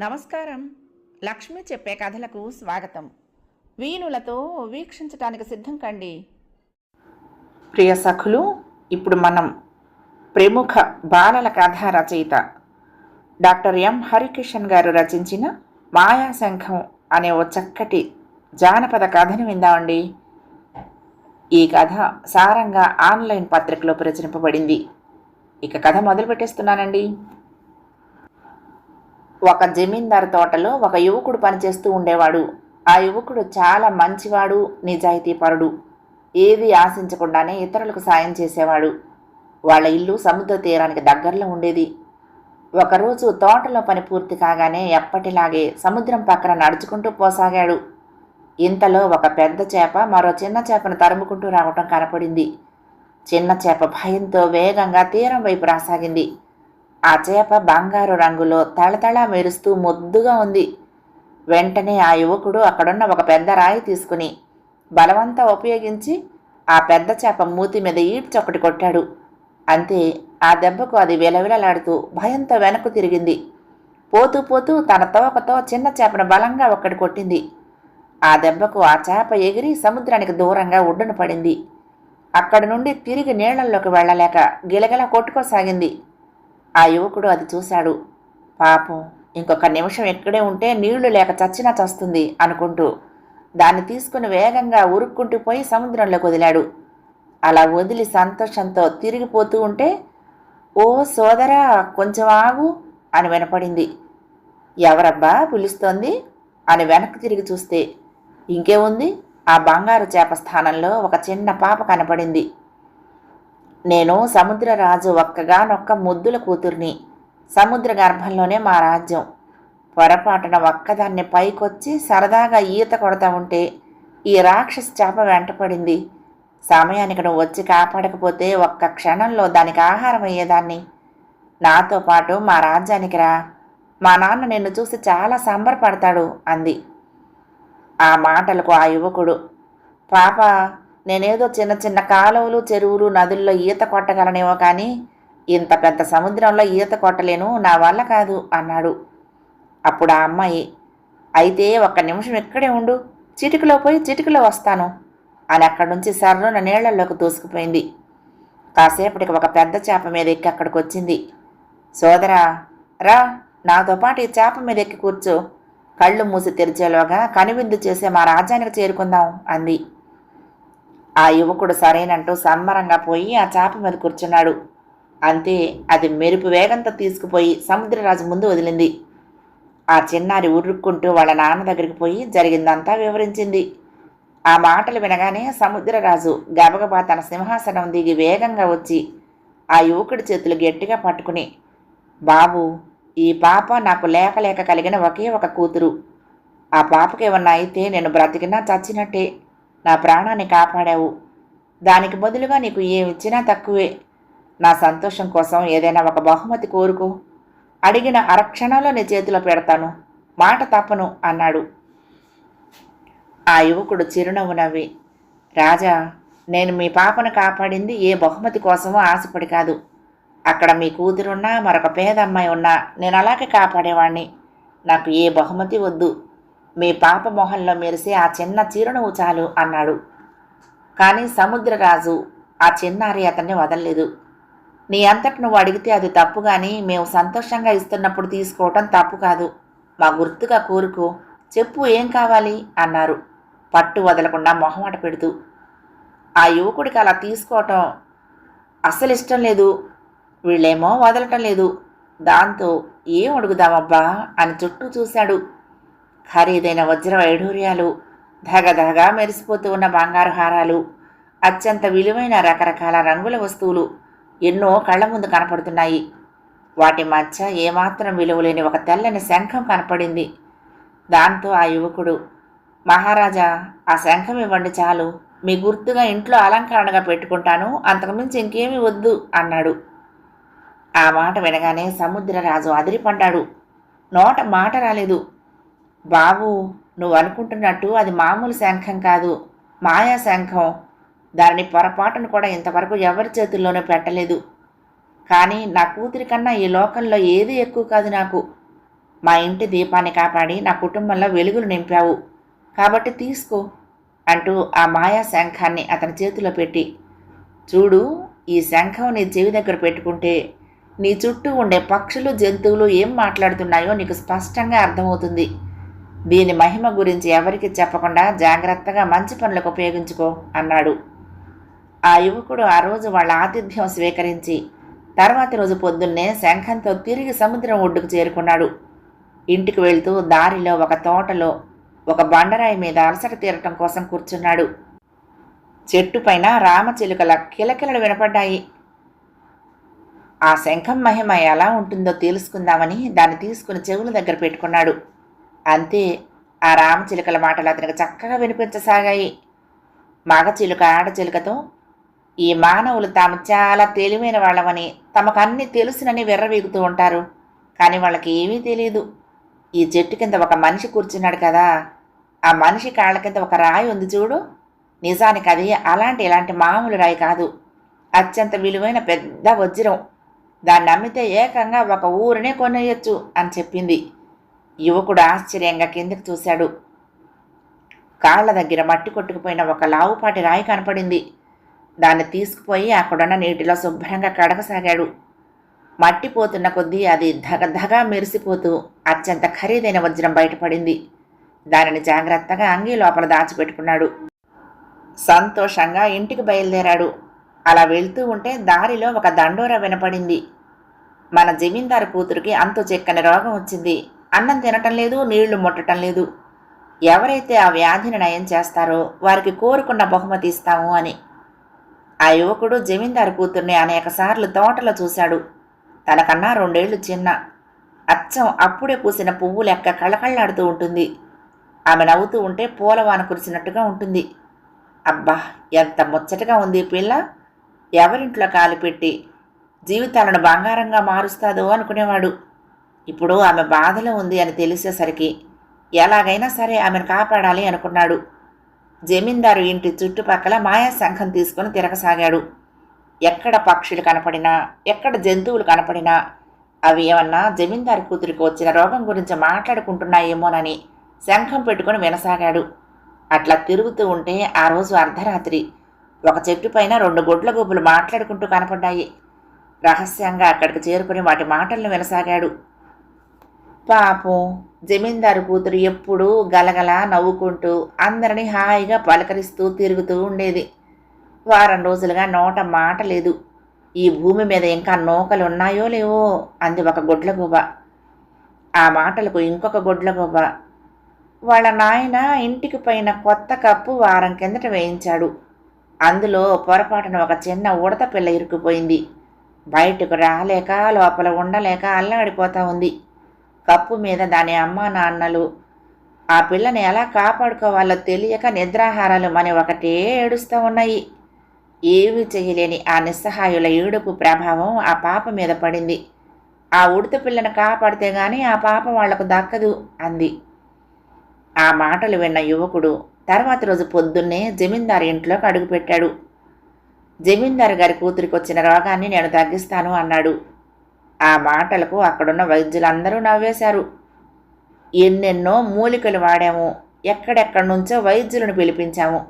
నమస్కారం. లక్ష్మి చెప్పే కథలకు స్వాగతం. వీణులతో వీక్షించటానికి సిద్ధం కండి. ప్రియ సఖులు ఇప్పుడు మనం ప్రముఖ బాలల కథా రచయిత డాక్టర్ ఎం. హరికిషన్ గారు రచించిన మాయాశంఖం అనే ఓ చక్కటి జానపద కథను విందామండి. ఈ కథ సారంగా ఆన్లైన్ పత్రికలో ప్రచురింపబడింది. ఇక కథ మొదలు పెట్టేస్తున్నానండి ఒక జమీందారు తోటలో ఒక యువకుడు పనిచేస్తూ ఉండేవాడు. ఆ యువకుడు చాలా మంచివాడు నిజాయితీపరుడు. ఏది ఆశించకుండానే ఇతరులకు సాయం చేసేవాడు. వాళ్ళ ఇల్లు సముద్ర తీరానికి దగ్గరలో ఉండేది. ఒకరోజు తోటలో పని పూర్తి కాగానే ఎప్పటిలాగే సముద్రం పక్కన నడుచుకుంటూ పోసాగాడు. ఇంతలో ఒక పెద్ద చేప మరో చిన్న చేపను తరుముకుంటూ రావటం కనపడింది. చిన్న చేప భయంతో వేగంగా తీరం వైపు రాసాగింది. ఆ చేప బంగారు రంగులో తళతళ మెరుస్తూ ముద్దుగా ఉంది. వెంటనే ఆ యువకుడు అక్కడున్న ఒక పెద్ద రాయి తీసుకుని బలవంతా ఉపయోగించి ఆ పెద్ద చేప మూతి మీద ఈడ్చొకటి కొట్టాడు. అంతే ఆ దెబ్బకు అది విలవిలలాడుతూ భయంతో వెనక్కు తిరిగింది. పోతూ పోతూ తన తోకతో చిన్న చేపను బలంగా ఒక్కటి కొట్టింది. ఆ దెబ్బకు ఆ చేప ఎగిరి సముద్రానికి దూరంగా ఒడ్డున పడింది. అక్కడి నుండి తిరిగి నీళ్ళలోకి వెళ్ళలేక గిలగిల కొట్టుకోసాగింది. ఆ యువకుడు అది చూశాడు. పాపం ఇంకొక నిమిషం ఇక్కడే ఉంటే నీళ్ళు లేక చచ్చినా చస్తుంది అనుకుంటూ దాన్ని తీసుకుని వేగంగా ఉరుక్కుంటూ పోయి సముద్రంలోకి వదిలాడు. అలా వదిలి సంతోషంతో తిరిగిపోతూ ఉంటే ఓ సోదరా కొంచెం ఆగు అని వినపడింది. ఎవరబ్బా? పిలుస్తోంది అని వెనక్కి తిరిగి చూస్తే ఇంకేముంది? ఆ బంగారు చేప స్థానంలో ఒక చిన్న పాప కనపడింది. నేను సముద్రరాజు ఒక్కగానొక్క ముద్దుల కూతుర్ని. సముద్ర గర్భంలోనే మా రాజ్యం. పొరపాటున ఒక్కదాన్ని పైకొచ్చి సరదాగా ఈత కొడతా ఉంటే ఈ రాక్షస చేప వెంటపడింది సమయానికి నువ్వు వచ్చి కాపాడకపోతే ఒక్క క్షణంలో దానికి ఆహారం అయ్యేదాన్ని. నాతో పాటు మా రాజ్యానికి రా. మా నాన్న నిన్ను చూసి చాలా సంబరపడతాడు అంది. ఆ మాటలకు ఆ యువకుడు పాప నేనేదో చిన్న చిన్న కాలువలు చెరువులు నదుల్లో ఈత కొట్టగలనేమో కానీ ఇంత పెద్ద సముద్రంలో ఈత కొట్టలేను నా వల్ల కాదు అన్నాడు. అప్పుడు ఆ అమ్మాయి అయితే ఒక్క నిమిషం ఇక్కడే ఉండు చిటికలో పోయి చిటికలో వస్తాను అని అక్కడి నుంచి సర్రున నీళ్ళలోకి దూసుకుపోయింది. కాసేపటికి ఒక పెద్ద చేప మీద ఎక్కి అక్కడికి వచ్చింది. సోదరా రా నాతో పాటు ఈ చేప మీద ఎక్కి కూర్చో. కళ్ళు మూసి తెరిచేలోగా కనువిందు చేసే మా రాజ్యానికి చేరుకుందాం అంది. ఆ యువకుడు సరేనంటూ సంబరంగా పోయి ఆ చేప మీద కూర్చున్నాడు. అంతే అది మెరుపు వేగంతో తీసుకుపోయి సముద్రరాజు ముందు వదిలింది. ఆ చిన్నారి ఉరుక్కుంటూ వాళ్ళ నాన్న దగ్గరికి పోయి జరిగిందంతా వివరించింది. ఆ మాటలు వినగానే సముద్రరాజు గబగబా తన సింహాసనం దిగి వేగంగా వచ్చి ఆ యువకుడి చేతులు గట్టిగా పట్టుకుని బాబు ఈ పాప నాకు లేక లేక కలిగిన ఒకే ఒక కూతురు. ఆ పాపకి ఏమన్నా అయితే నేను బ్రతికినా చచ్చినట్టే. నా ప్రాణాన్ని కాపాడావు. దానికి బదులుగా నీకు ఏమిచ్చినా తక్కువే. నా సంతోషం కోసం ఏదైనా ఒక బహుమతి కోరుకో. అడిగిన అరక్షణంలో నీ చేతిలో పెడతాను. మాట తప్పను అన్నాడు. ఆ యువకుడు చిరునవ్వు నవ్వి రాజా నేను మీ పాపను కాపాడింది ఏ బహుమతి కోసమో ఆశపడి కాదు. అక్కడ మీ కూతురున్నా మరొక పేద అమ్మాయి ఉన్నా నేను అలాగే కాపాడేవాణ్ణి. నాకు ఏ బహుమతి వద్దు. మీ పాప మొహంలో మెరిసే ఆ చిన్న చిరునవ్వు చాలు అన్నాడు. కానీ సముద్రరాజు ఆ చిన్నారి అతన్ని వదలలేదు. నీ అంతటి నువ్వు అడిగితే అది తప్పు కానీ మేము సంతోషంగా ఇస్తున్నప్పుడు తీసుకోవటం తప్పు కాదు. మా గుర్తుగా కోరుకో. చెప్పు ఏం కావాలి? అన్నారు. పట్టు వదలకుండా మొహమాట పెడుతూ. ఆ యువకుడికి అలా తీసుకోవటం అస్సలు ఇష్టం లేదు. వీళ్ళేమో వదలటం లేదు. దాంతో ఏం అడుగుదామబ్బా? అని చుట్టూ చూశాడు. ఖరీదైన వజ్ర వైఢూర్యాలు ధగధగా మెరిసిపోతూ ఉన్న బంగారు హారాలు అత్యంత విలువైన రకరకాల రంగుల వస్తువులు ఎన్నో కళ్ళ ముందు కనపడుతున్నాయి. వాటి మధ్య ఏమాత్రం విలువలేని ఒక తెల్లని శంఖం కనపడింది. దాంతో ఆ యువకుడు మహారాజా ఆ శంఖం ఇవ్వండి చాలు. మీ గుర్తుగా ఇంట్లో అలంకరణగా పెట్టుకుంటాను. అంతకుమించి ఇంకేమీ వద్దు అన్నాడు. ఆ మాట వినగానే సముద్రరాజు అదిరిపడ్డాడు. నోట మాట రాలేదు. బాబు నువ్వు అనుకుంటున్నట్టు అది మామూలు శంఖం కాదు. మాయా శంఖం. దానిని పొరపాటును కూడా ఇంతవరకు ఎవరి చేతుల్లోనూ పెట్టలేదు. కానీ నా కూతురి కన్నా ఈ లోకంలో ఏది ఎక్కువ కాదు నాకు. మా ఇంటి దీపాన్ని కాపాడి నా కుటుంబంలో వెలుగులు నింపావు. కాబట్టి తీసుకో అంటూ ఆ మాయా శంఖాన్ని అతని చేతిలో పెట్టి. చూడు ఈ శంఖం నీ చెవి దగ్గర పెట్టుకుంటే నీ చుట్టూ ఉండే పక్షులు జంతువులు ఏం మాట్లాడుతున్నాయో నీకు స్పష్టంగా అర్థమవుతుంది. దీని మహిమ గురించి ఎవరికి చెప్పకుండా జాగ్రత్తగా మంచి పనులకు ఉపయోగించుకో అన్నాడు. ఆ యువకుడు ఆ రోజు వాళ్ళ ఆతిథ్యం స్వీకరించి తర్వాతి రోజు పొద్దున్నే శంఖంతో తిరిగి సముద్రం ఒడ్డుకు చేరుకున్నాడు. ఇంటికి వెళ్తూ దారిలో ఒక తోటలో ఒక బండరాయి మీద అలసట తీరటం కోసం కూర్చున్నాడు. చెట్టు పైన రామచిలుకల కిలకిలలు వినపడ్డాయి. ఆ శంఖం మహిమ ఎలా ఉంటుందో తెలుసుకుందామని దాన్ని తీసుకుని చెవుల దగ్గర పెట్టుకున్నాడు. అంతే. ఆ రామచిలుకల మాటలు అతనికి చక్కగా వినిపించసాగాయి. మగచిలుక ఆడచిలుకతో ఈ మానవులు తాము చాలా తెలివైన వాళ్ళమని తమకు అన్నీ తెలుసునని వెర్రవీగుతూ ఉంటారు. కానీ వాళ్ళకి ఏమీ తెలియదు ఈ చెట్టు కింద ఒక మనిషి కూర్చున్నాడు కదా. ఆ మనిషి కాళ్ళ కింద ఒక రాయి ఉంది చూడు. నిజానికి అది అలాంటి ఇలాంటి మామూలు రాయి కాదు. అత్యంత విలువైన పెద్ద వజ్రం. దాన్ని అమ్మితే ఏకంగా ఒక ఊరినే కొనేయచ్చు అని చెప్పింది. యువకుడు ఆశ్చర్యంగా కిందకు చూశాడు. కాళ్ళ దగ్గర మట్టి కొట్టుకుపోయిన ఒక లావుపాటి రాయి కనపడింది. దాన్ని తీసుకుపోయి అక్కడున్న నీటిలో శుభ్రంగా కడగసాగాడు. మట్టి పోతున్న కొద్దీ అది ధగధగా మెరిసిపోతూ అత్యంత ఖరీదైన వజ్రం బయటపడింది. దానిని జాగ్రత్తగా అంగీ లోపల దాచిపెట్టుకున్నాడు. సంతోషంగా ఇంటికి బయలుదేరాడు. అలా వెళ్తూ ఉంటే దారిలో ఒక దండోర వినపడింది. మన జమీందారు కూతురికి అంతు చెక్కని రోగం వచ్చింది. అన్నం తినటం లేదు నీళ్ళు ముట్టటం లేదు. ఎవరైతే ఆ వ్యాధిని నయం చేస్తారో వారికి కోరుకున్న బహుమతి ఇస్తాము అని. ఆ యువకుడు జమీందారు కూతుర్ని అనేకసార్లు తోటలో చూశాడు. తనకన్నా రెండేళ్ళు చిన్న. అచ్చం అప్పుడే పూసిన పువ్వు లెక్క కళకళ్ళాడుతూ ఉంటుంది. ఆమె నవ్వుతూ ఉంటే పూలవాన కురిసినట్టుగా ఉంటుంది. అబ్బా ఎంత ముచ్చటగా ఉంది పిల్ల. ఎవరింట్లో కాలు పెట్టి జీవితాలను బంగారంగా మారుస్తాదో అనుకునేవాడు. ఇప్పుడు ఆమె బాధలో ఉంది అని తెలిసేసరికి ఎలాగైనా సరే ఆమెను కాపాడాలి అనుకున్నాడు. జమీందారు ఇంటి చుట్టుపక్కల మాయా శంఖం తీసుకుని తిరగసాగాడు. ఎక్కడ పక్షులు కనపడినా ఎక్కడ జంతువులు కనపడినా అవి ఏమన్నా జమీందారు కూతురికి వచ్చిన రోగం గురించి మాట్లాడుకుంటున్నాయేమోనని శంఖం పెట్టుకుని వినసాగాడు. అట్లా తిరుగుతూ ఉంటే ఆ రోజు అర్ధరాత్రి. ఒక చెట్టు పైన రెండు గొడ్ల గుబ్బులు మాట్లాడుకుంటూ కనపడ్డాయి. రహస్యంగా అక్కడికి చేరుకుని వాటి మాటలను వినసాగాడు. పాపం జమీందారు కూతురు ఎప్పుడూ గలగల నవ్వుకుంటూ అందరినీ హాయిగా పలకరిస్తూ తిరుగుతూ ఉండేది. వారం రోజులుగా నోట మాట లేదు. ఈ భూమి మీద ఇంకా నూకలు ఉన్నాయో లేవో అంది ఒక గొడ్లగూబ. ఆ మాటలకు ఇంకొక గొడ్లగూబ. వాళ్ళ నాయన ఇంటికి పైన కొత్త కప్పు వారం కిందట వేయించాడు. అందులో పొరపాటున ఒక చిన్న ఉడత పిల్ల ఇరుక్కుపోయింది. బయటకు రాలేక లోపల ఉండలేక అల్లాడిపోతా ఉంది. కప్పు మీద దాని అమ్మ నాన్నలు ఆ పిల్లని ఎలా కాపాడుకోవాలో తెలియక నిద్రాహారాలు మన ఒకటే ఏడుస్తూ ఉన్నాయి. ఏమీ చేయలేని ఆ నిస్సహాయుల ఏడుపు ప్రభావం ఆ పాప మీద పడింది. ఆ ఉడత పిల్లను కాపాడితే గాని ఆ పాప వాళ్ళకు దక్కదు అంది. ఆ మాటలు విన్న యువకుడు తర్వాత రోజు పొద్దున్నే జమీందారు ఇంట్లోకి అడుగుపెట్టాడు. జమీందారు గారి కూతురికి వచ్చిన రోగాన్ని నేను తగ్గిస్తాను అన్నాడు. ఆ మాటలకు అక్కడున్న వైద్యులందరూ నవ్వేశారు. ఎన్నెన్నో మూలికలు వాడాము. ఎక్కడెక్కడి నుంచో వైద్యులను పిలిపించాము.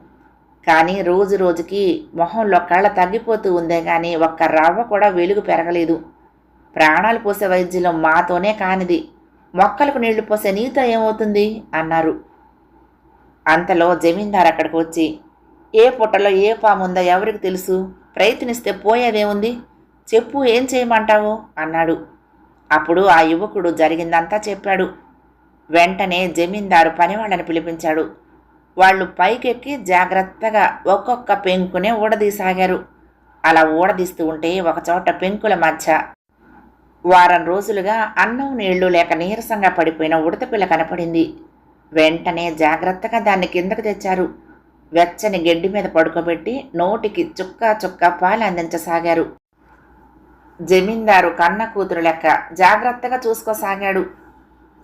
కానీ రోజు రోజుకి మొహంలో కళ్ళ తగ్గిపోతూ ఉందే కానీ ఒక్క రవ్వ కూడా వెలుగు పెరగలేదు. ప్రాణాలు పోసే వైద్యులం మాతోనే కానిది. మొక్కలకు నీళ్ళు పోసే నీతో ఏమవుతుంది? అన్నారు. అంతలో జమీందారు అక్కడికి వచ్చి ఏ పుట్టలో ఏ పాముందో ఎవరికి తెలుసు? ప్రయత్నిస్తే పోయేదేముంది? చెప్పు ఏం చేయమంటావు? అన్నాడు. అప్పుడు ఆ యువకుడు జరిగిందంతా చెప్పాడు. వెంటనే జమీందారు పనివాళ్ళని పిలిపించాడు. వాళ్ళు పైకెక్కి జాగ్రత్తగా ఒక్కొక్క పెంకునే ఊడదీసాగారు. అలా ఊడదీస్తూ ఉంటే ఒకచోట పెంకుల మధ్య వారం రోజులుగా అన్నం నీళ్ళు లేక నీరసంగా పడిపోయిన ఉడతపిల్ల కనపడింది. వెంటనే జాగ్రత్తగా దాన్ని కిందకు తెచ్చారు. వెచ్చని గడ్డి మీద పడుకోబెట్టి నోటికి చుక్క చుక్క పాలు అందించసాగారు. జమీందారు కన్న కూతురు లెక్క జాగ్రత్తగా చూసుకోసాగాడు.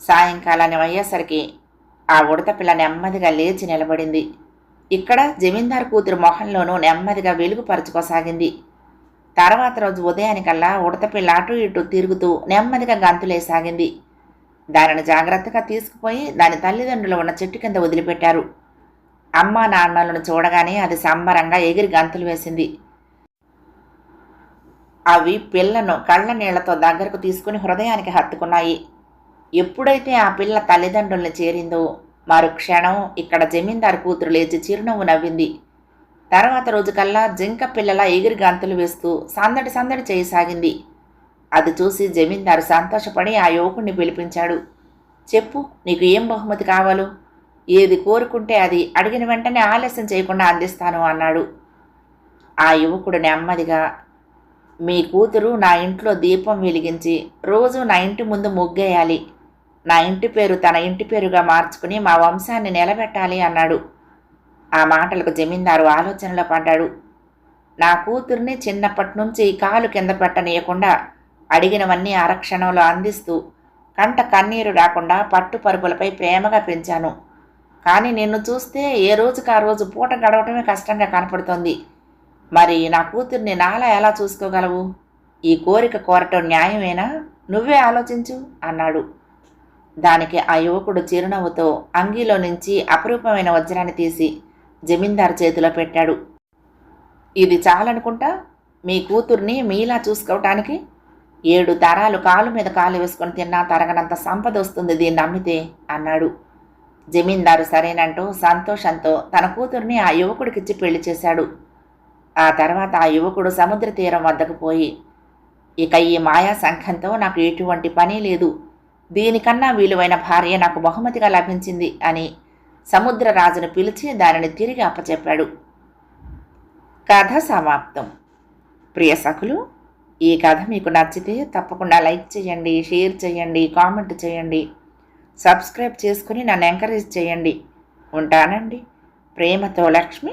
సాయంకాలాన్ని అయ్యేసరికి ఆ ఉడత పిల్ల నెమ్మదిగా లేచి నిలబడింది. ఇక్కడ జమీందారు కూతురు మొహంలోనూ నెమ్మదిగా వెలుగుపరచుకోసాగింది. తర్వాత రోజు ఉదయానికల్లా ఉడతపిల్ల అటు ఇటు తిరుగుతూ నెమ్మదిగా గంతులేసాగింది. దానిని జాగ్రత్తగా తీసుకుపోయి దాని తల్లిదండ్రులు ఉన్న చెట్టు కింద వదిలిపెట్టారు. అమ్మా నాన్నలను చూడగానే అది సంబరంగా ఎగిరి గంతులు వేసింది. అవి పిల్లను కళ్ళ నీళ్ళతో దగ్గరకు తీసుకుని హృదయానికి హత్తుకున్నాయి. ఎప్పుడైతే ఆ పిల్ల తల్లిదండ్రుల్ని చేరిందో మరు క్షణం ఇక్కడ జమీందారు కూతురు లేచి చిరునవ్వు నవ్వింది. తర్వాత రోజు కల్లా జింక పిల్లల ఎగిరి గంతులు వేస్తూ సందడి సందడి చేయసాగింది. అది చూసి జమీందారు సంతోషపడి ఆ యువకుణ్ణి పిలిపించాడు. చెప్పు నీకు ఏం బహుమతి కావాలో? ఏది కోరుకుంటే అది అడిగిన వెంటనే ఆలస్యం చేయకుండా అందిస్తాను అన్నాడు. ఆ యువకుడు నెమ్మదిగా మీ కూతురు నా ఇంట్లో దీపం వెలిగించి రోజు నా ఇంటి ముందు ముగ్గేయాలి. నా ఇంటి పేరు తన ఇంటి పేరుగా మార్చుకుని మా వంశాన్ని నిలబెట్టాలి అన్నాడు. ఆ మాటలకు జమీందారు ఆలోచనలో పడ్డాడు. నా కూతుర్ని చిన్నప్పటి నుంచి కాలు కింద పెట్టనీయకుండా అడిగినవన్నీ అరక్షణంలో అందిస్తూ కంట కన్నీరు రాకుండా పట్టు పరుగులపై ప్రేమగా పెంచాను. కానీ నిన్ను చూస్తే ఏ రోజుకు ఆ రోజు పూట గడవటమే కష్టంగా కనపడుతోంది. మరి నా కూతుర్ని నాలా ఎలా చూసుకోగలవు? ఈ కోరిక కోరటం న్యాయమేనా? నువ్వే ఆలోచించు అన్నాడు. దానికి ఆ యువకుడు చిరునవ్వుతో అంగీలో నుంచి అపరూపమైన వజ్రాన్ని తీసి జమీందారు చేతిలో పెట్టాడు. ఇది చాలనుకుంటా? మీ కూతుర్ని మీలా చూసుకోవటానికి? ఏడు తరాలు కాలు మీద కాలు వేసుకొని తిన్నా తరగనంత సంపద వస్తుంది దీన్ని నమ్మితే అన్నాడు. జమీందారు సరేనంటూ సంతోషంతో తన కూతుర్ని ఆ యువకుడికిచ్చి పెళ్ళి చేశాడు. ఆ తర్వాత ఆ యువకుడు సముద్ర తీరం వద్దకు పోయి ఇక ఈ మాయా సంఘంతో నాకు ఎటువంటి పని లేదు. దీనికన్నా విలువైన భార్య నాకు బహుమతిగా లభించింది అని సముద్రరాజును పిలిచి దానిని తిరిగి అప్పచెప్పాడు. కథ సమాప్తం. ప్రియ సఖులు ఈ కథ మీకు నచ్చితే తప్పకుండా లైక్ చేయండి షేర్ చేయండి కామెంట్ చేయండి. సబ్స్క్రైబ్ చేసుకుని నన్ను ఎంకరేజ్ చేయండి. ఉంటానండి. ప్రేమతో లక్ష్మి.